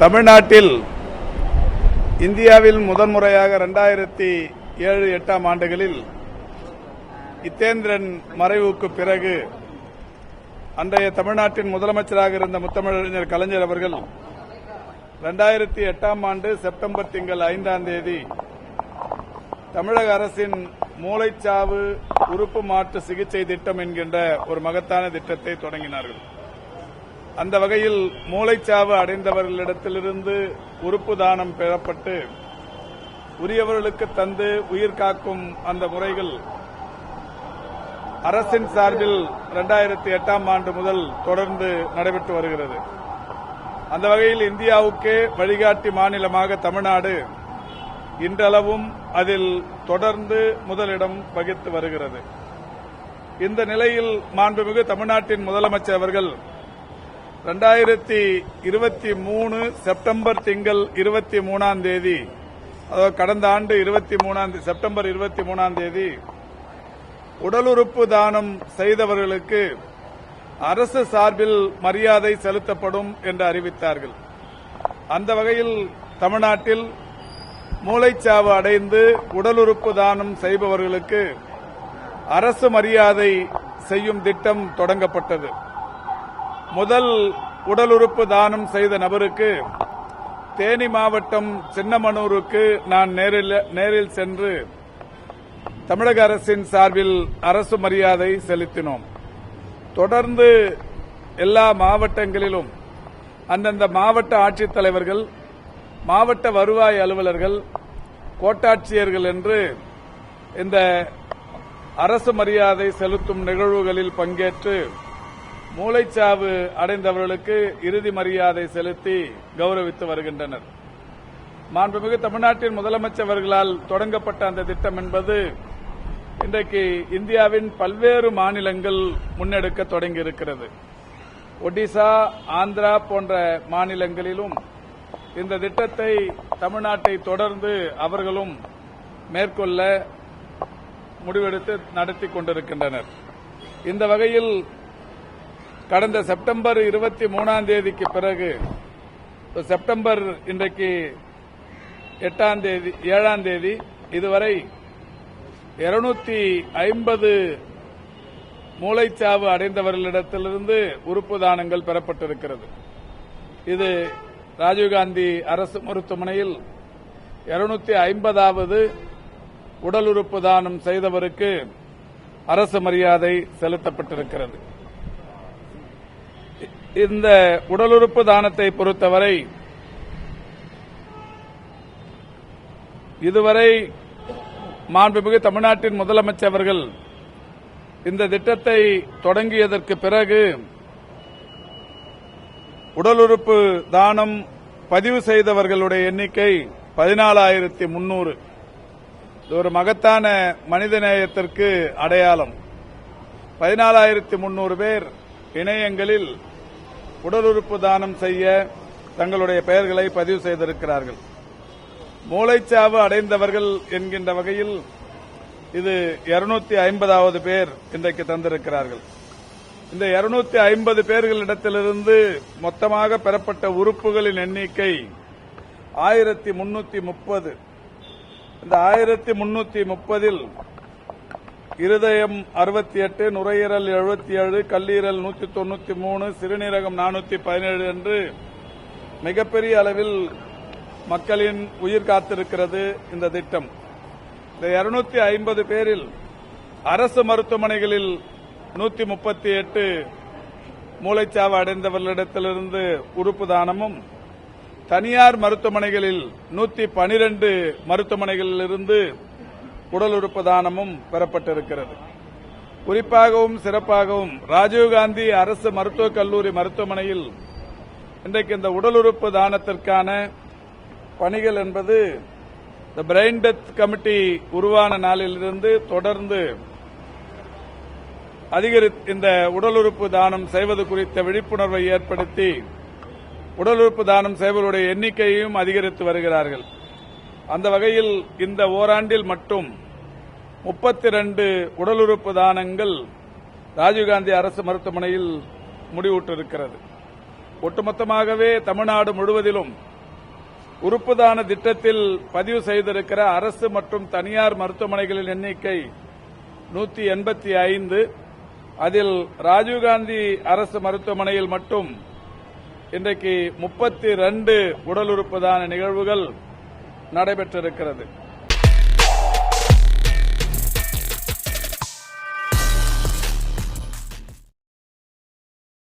தமிழ்நாட்டில் இந்தியாவில் முதன்முறையாக ரெண்டாயிரத்தி ஏழு எட்டாம் ஆண்டுகளில் இத்தேந்திரன் மறைவுக்கு பிறகு அன்றைய தமிழ்நாட்டின் முதலமைச்சராக இருந்த முத்தமிழறிஞர் கலைஞர் அவர்கள் ரெண்டாயிரத்தி எட்டாம் ஆண்டு செப்டம்பர் திங்கள் ஐந்தாம் தேதி தமிழக அரசின் மூளைச்சாவு உறுப்பு மாற்று சிகிச்சை திட்டம் என்கின்ற ஒரு மகத்தான திட்டத்தை தொடங்கினார்கள். அந்த வகையில் மூளைச்சாவு அடைந்தவர்களிடத்திலிருந்து உறுப்பு தானம் பெறப்பட்டு உரியவர்களுக்கு தந்து உயிர் காக்கும் அந்த முறைகள் அரசின் சார்பில் இரண்டாயிரத்தி எட்டாம் ஆண்டு முதல் தொடர்ந்து நடைபெற்று வருகிறது. அந்த வகையில் இந்தியாவுக்கே வழிகாட்டி மாநிலமாக தமிழ்நாடு இன்றளவும் அதில் தொடர்ந்து முதலிடம் வகித்து வருகிறது. இந்த நிலையில் மாண்புமிகு தமிழ்நாட்டின் முதலமைச்சர் அவர்கள் ரெண்டாயிரத்தி இருபத்தி மூணு செப்டம்பர் திங்கள் இருபத்தி மூணாம் தேதி. அதாவது கடந்த ஆண்டு இருபத்தி மூணாம் செப்டம்பர் இருபத்தி மூணாம் தேதி உடல் உறுப்பு தானம் செய்தவர்களுக்கு அரசு சார்பில் மரியாதை செலுத்தப்படும் என்று அறிவித்தார்கள். அந்த வகையில் தமிழ்நாட்டில் மூளைச்சாவு அடைந்து உடல் உறுப்பு தானம் செய்பவர்களுக்கு அரசு மரியாதை செய்யும் திட்டம் தொடங்கப்பட்டது. முதல் உடல் உறுப்பு தானம் செய்த நபருக்கு தேனி மாவட்டம் சின்னமனூருக்கு நான் நேரில் நேரில் சென்று தமிழக அரசின் சார்பில் அரசு மரியாதை செலுத்தினோம். தொடர்ந்து எல்லா மாவட்டங்களிலும் அந்தந்த மாவட்ட ஆட்சித்தலைவர்கள் மாவட்ட வருவாய் அலுவலர்கள் கோட்டாட்சியர்கள் என்று இந்த அரசு மரியாதை செலுத்தும் நிகழ்வுகளில் பங்கேற்று மூளைச்சாவு அடைந்தவர்களுக்கு இறுதி மரியாதை செலுத்தி கௌரவித்து வருகின்றனர். மாண்புமிகு தமிழ்நாட்டின் முதலமைச்சர்களால் தொடங்கப்பட்ட அந்த திட்டம் என்பது இன்றைக்கு இந்தியாவின் பல்வேறு மாநிலங்கள் முன்னெடுக்க தொடங்கி இருக்கிறது ஒடிசா ஆந்திரா போன்ற மாநிலங்களிலும் இந்த திட்டத்தை தமிழ்நாட்டை தொடர்ந்து அவர்களும் மேற்கொள்ள முடிவெடுத்து நடத்தி கொண்டிருக்கின்றனர். இந்த வகையில் கடந்த செப்டம்பர் இருபத்தி மூணாம் தேதிக்கு பிறகு செப்டம்பர் இன்றைக்கு எட்டாம் தேதி ஏழாம் தேதி இதுவரை இருநூத்தி ஐம்பது மூளைச்சாவு அடைந்தவர்களிடத்திலிருந்து உறுப்பு தானங்கள் பெறப்பட்டிருக்கிறது. இது ராஜீவ்காந்தி அரசு மருத்துவமனையில் இருநூத்தி ஐம்பதாவது உடல் உறுப்பு தானம் செய்தவருக்கு அரசு மரியாதை செலுத்தப்பட்டிருக்கிறது. இந்த உடல் உறுப்பு தானத்தை பொறுத்தவரை இதுவரை மாண்புமிகு தமிழ்நாட்டின் முதலமைச்சர் அவர்கள் இந்த திட்டத்தை தொடங்கியதற்கு பிறகு உடல் உறுப்பு தானம் பதிவு செய்தவர்களுடைய எண்ணிக்கை பதினாலாயிரத்தி முன்னூறு. இது ஒரு மகத்தான மனிதநேயத்திற்கு அடையாளம். பதினாலாயிரத்தி முன்னூறு பேர் இணையங்களில் உடல் உறுப்பு தானம் செய்ய தங்களுடைய பெயர்களை பதிவு செய்திருக்கிறார்கள். மூளைச்சாவு அடைந்தவர்கள் என்கின்ற வகையில் இது இருநூத்தி ஐம்பதாவது பேர் இன்றைக்கு தந்திருக்கிறார்கள். இந்த இருநூத்தி ஐம்பது பேர்களிடத்திலிருந்து மொத்தமாக பெறப்பட்ட உறுப்புகளின் எண்ணிக்கை ஆயிரத்தி முன்னூத்தி முப்பது. இந்த ஆயிரத்தி முன்னூத்தி முப்பதில் இருதயம் அறுபத்தி எட்டு நுரையீரல் எழுபத்தி ஏழு கல்லீரல் நூற்றி தொண்ணூத்தி மூணு சிறுநீரகம் நானூத்தி பதினேழு என்று மிகப்பெரிய அளவில் மக்களின் உயிர் காத்திருக்கிறது இந்த திட்டம். இந்த இருநூத்தி ஐம்பது பேரில் அரசு மருத்துவமனைகளில் நூத்தி முப்பத்தி எட்டு மூளைச்சாவு அடைந்தவர்களிடத்திலிருந்து உறுப்பு தானமும் தனியார் மருத்துவமனைகளில் நூத்தி பனிரெண்டு மருத்துவமனைகளிலிருந்து உடல் உறுப்பு தானமும் பெறப்பட்டிருக்கிறது. குறிப்பாகவும் சிறப்பாகவும் ராஜீவ்காந்தி அரசு மருத்துவக் கல்லூரி மருத்துவமனையில் இன்றைக்கு இந்த உடல் உறுப்பு தானத்திற்கான பணிகள் என்பது இந்த பிரெயின் டெத் கமிட்டி உருவான நாளிலிருந்து தொடர்ந்து அதிகரி இந்த உடல் உறுப்பு தானம் செய்வது குறித்த விழிப்புணர்வை ஏற்படுத்தி உடல் உறுப்பு தானம் செய்வர்களுடைய எண்ணிக்கையையும் அதிகரித்து வருகிறார்கள். அந்த வகையில் இந்த ஓராண்டில் மட்டும் முப்பத்தி ரெண்டு உடல் உறுப்பு தானங்கள் ராஜீவ்காந்தி அரசு மருத்துவமனையில் முடிவுற்றிருக்கிறது. ஒட்டுமொத்தமாகவே தமிழ்நாடு முழுவதிலும் உறுப்பு தான திட்டத்தில் பதிவு செய்திருக்கிற அரசு மற்றும் தனியார் மருத்துவமனைகளின் எண்ணிக்கை நூற்றி எண்பத்தி ஐந்து. அதில் ராஜீவ்காந்தி அரசு மருத்துவமனையில் மட்டும் இன்றைக்கு முப்பத்தி ரெண்டு உடல் உறுப்பு தான நிகழ்வுகள் நடைபெற்றிருக்கிறது.